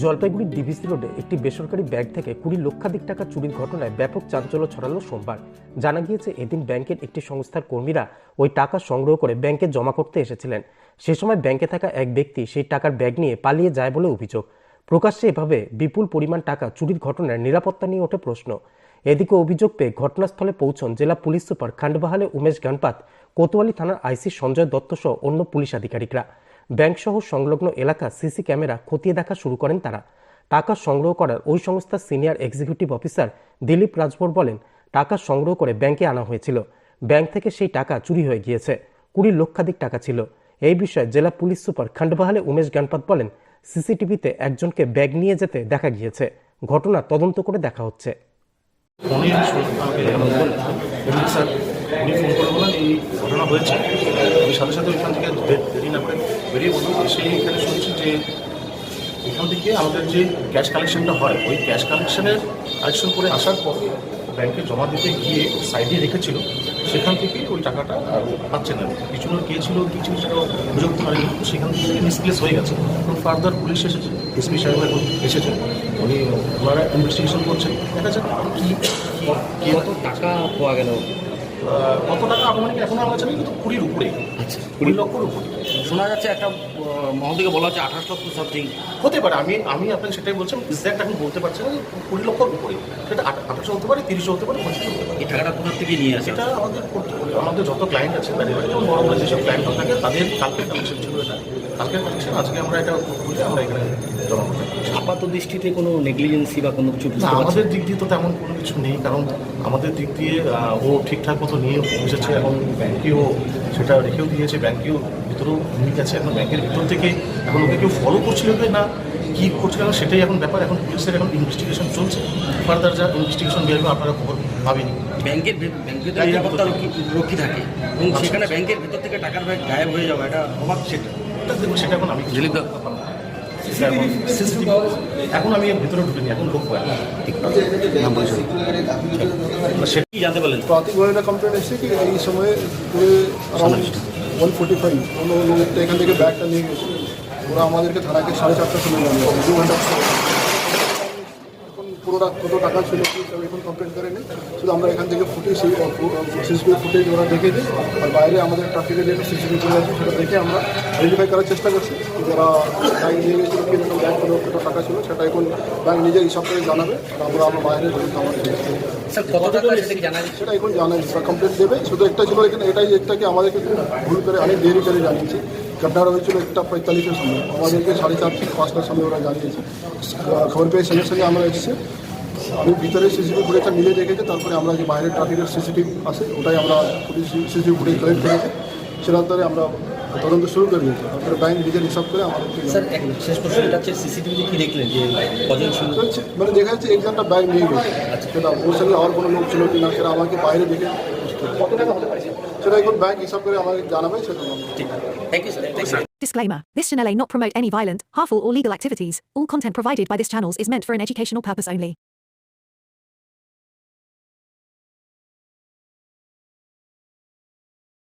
জলপাইগুড়ির ডিভিসি রোডে একটি বেসরকারি ব্যাংক থেকে কুড়ি লক্ষাধিক টাকা চুরির ঘটনায় ব্যাপক চাঞ্চল্য ছড়ালো সোমবার। জানা গিয়েছে, এদিন ব্যাংকের একটি সংস্থার কর্মীরা ওই টাকা সংগ্রহ করে ব্যাংকে জমা করতে এসেছিলেন। সে সময় ব্যাংকে থাকা এক ব্যক্তি সেই টাকার ব্যাগ নিয়ে পালিয়ে যায় বলে অভিযোগ। প্রকাশ্যে এভাবে বিপুল পরিমাণ টাকা চুরির ঘটনার নিরাপত্তা নিয়ে ওঠে প্রশ্ন। এদিকে অভিযোগ পেয়ে ঘটনাস্থলে পৌঁছন জেলা পুলিশ সুপার খান্ডবাহালে উমেশ গানপাত কোতোয়ালি থানার আইসি সঞ্জয় দত্ত সহ অন্য পুলিশ আধিকারিকরা। ব্যাংক সহ সংলগ্ন এলাকা সিসি ক্যামেরা খতিয়ে দেখা শুরু করেন তারা। টাকা সংগ্রহ করার ওই সংস্থার senior executive officer Dilip Rajbhar বলেন, টাকা সংগ্রহ করে ব্যাংকে আনা হয়েছিল। ব্যাংক থেকে সেই টাকা চুরি হয়ে গিয়েছে। কুড়ি লক্ষাধিক টাকা ছিল। এই বিষয়ে জেলা পুলিশ সুপার খান্ডবাহালে উমেশ গানপাত বলেন, সিসিটিভিতে একজনকে ব্যাগ নিয়ে যেতে দেখা গিয়েছে। ঘটনা তদন্ত করে দেখা হচ্ছে। উনি ফোন করে বললেন, এই ঘটনা হয়েছে। আমি সাথে সাথে ওইখান থেকে দেরি না করে বেরিয়ে বললাম এসে এখানে শুনছি যে এখান থেকে আমাদের যে ক্যাশ কালেকশনটা হয়, ওই ক্যাশ কালেকশনের কালেকশন করে আসার পর ব্যাংকে জমা দিতে গিয়ে সাইডে রেখেছিল, সেখান থেকে ওই টাকাটা পাচ্ছে না। কিছু কে ছিল, কি সেটা করতে পারেনি সেখান থেকে মিসপ্লেস হয়ে গেছে। এখন ফার্দার পুলিশ এসেছে এসপি সাহেব এখন এসেছে। উনি ওনারা ইনভেস্টিগেশন করছেন। দেখা যাক কি কত টাকা পাওয়া গেল? কত টাকা আনুমানিক এখন আমরা জানি কিন্তু কুড়ির উপরে। আচ্ছা কুড়ি? লক্ষর উপরে। শোনা যাচ্ছে একটা আহ, মহোদয়কে বলা হচ্ছে আঠাশ লক্ষ সামথিং হতে পারে আমি আমি আপনাকে সেটাই বলছি এক্স্যাক্ট এখন বলতে পারছি না কুড়ি লক্ষর উপরে। সেটা আঠাশো হতে পারে তিরিশও হতে পারে পঁচিশও হতে পারে। এই টাকাটা কোথা থেকে নিয়ে আসে? এটা আমাদের করতে- আমাদের যত ক্লায়েন্ট আছে তাদের যেমন বড় বড় যেসব ক্লায়েন্ট থাকে তাদের কালকের কালেকশন ছিল এটা। কালকের কালেকশন আজকে আমরা এটা খুলে আমরা এখানে জমা করতে আপাত দৃষ্টিতে কোনো নেগলিজেন্সি বা কোনো কিছু না আমাদের দিক দিয়ে তো তেমন কোনো কিছু নেই কারণ আমাদের দিক দিয়ে আহ, ও ঠিকঠাক মতো নিয়ে পৌঁছেছে এবং ব্যাংকেও সেটা রেখেও দিয়েছে ব্যাংকেও ভিতরেও নিয়ে গেছে এখন ব্যাংকের ভিতর থেকে। এখন ওকে কেউ ফলো করছিল না কী করছিল না সেটাই এখন ব্যাপার। এখন পুলিশের এখন ইনভেস্টিগেশন চলছে। ফার্দার যা ইনভেস্টিগেশন বেরোবে আপনারা খবর পাবেনি ব্যাংকের ব্যাংকের নিরাপত্তা রক্ষী থাকে। এবং আচ্ছা, সেখানে আচ্ছা। ব্যাংকের ভেতর থেকে টাকার ব্যাগ গায়েব হয়ে যাওয়া এটা অবাক সেটা। দেখুন সেটা এখন আমি দিলীপ দা। এখন আমি এর ভিতরে ঢুকিনি এখন লোক এখন। সেটা কি জানতে পারলেন? প্রাথমিকভাবে কমপ্লেন এসেছে কি? এই সময়ে ওয়ান ফোর্টি ফাইভ লোকটা এখান থেকে ব্যাগটা নিয়ে গেছে। ওরা আমাদেরকে থানাকে সাড়ে চারটার সময় দু ঘণ্টা। পুরোটা কত টাকা ছিল কি সব এখন কমপ্লেন করেনি শুধু আমরা এখান থেকে ফুটেজ সিসিটিভি ফুটেজ ওরা দেখে দিই আর বাইরে আমাদের ট্রাফিকের যে সিসিটিভি ফুটেজ আছে সেটা দেখে আমরা আইডেন্টিফাই করার চেষ্টা করছি। যারা ব্যাগ নিয়ে গেছিল কি রকম ব্যাগ কত কত টাকা ছিল সেটা এখন ব্যাংক নিজে হিসাব করে জানাবে। আমরা আমরা বাইরে সেটা এখন জানাই কমপ্লেন দেবে। শুধু একটা ছিল এখানে এটাই একটাকে আমাদেরকে ভুল করে অনেক দেরি করে জানিয়েছে। ঘটনাটা হয়েছিল একটা পঁয়তাল্লিশের সময়। আমাদেরকে সাড়ে চার থেকে পাঁচটার সময় ওরা জানিয়েছে। খবর পেয়ে সঙ্গে সঙ্গে আমরা এসেছি। আমি ভিতরে সিসিটিভি ফুটেজটা নিজে দেখেছি তারপরে আমরা যে বাইরের ট্রাফিকের সিসিটিভি আছে ওটাই আমরা সিসিটিভি ফুটেজ কালেক্ট করেছি। সেটার দ্বারা আমরা তদন্ত শুরু করে দিয়েছি। তারপরে ব্যাংক নিজের হিসাব করে শেষ হচ্ছে সিসিটিভিতে কি দেখলেন যে কজন ছিল? মানে দেখা যাচ্ছে একজনটা ব্যাগ নিয়ে গেছে। সেটা ওর সঙ্গে আর কোনো লোক ছিল কিনা সেটা আমাকে বাইরে দেখে কত টাকা হতে পারে সেটা এখন ব্যাংক হিসাব করে আমাকে জানাবে সেটা আমরা ঠিক thank you sir thank you Disclaimer This channel may not promote any violent, harmful, or legal activities. All content provided by this channel is meant for an educational purpose only.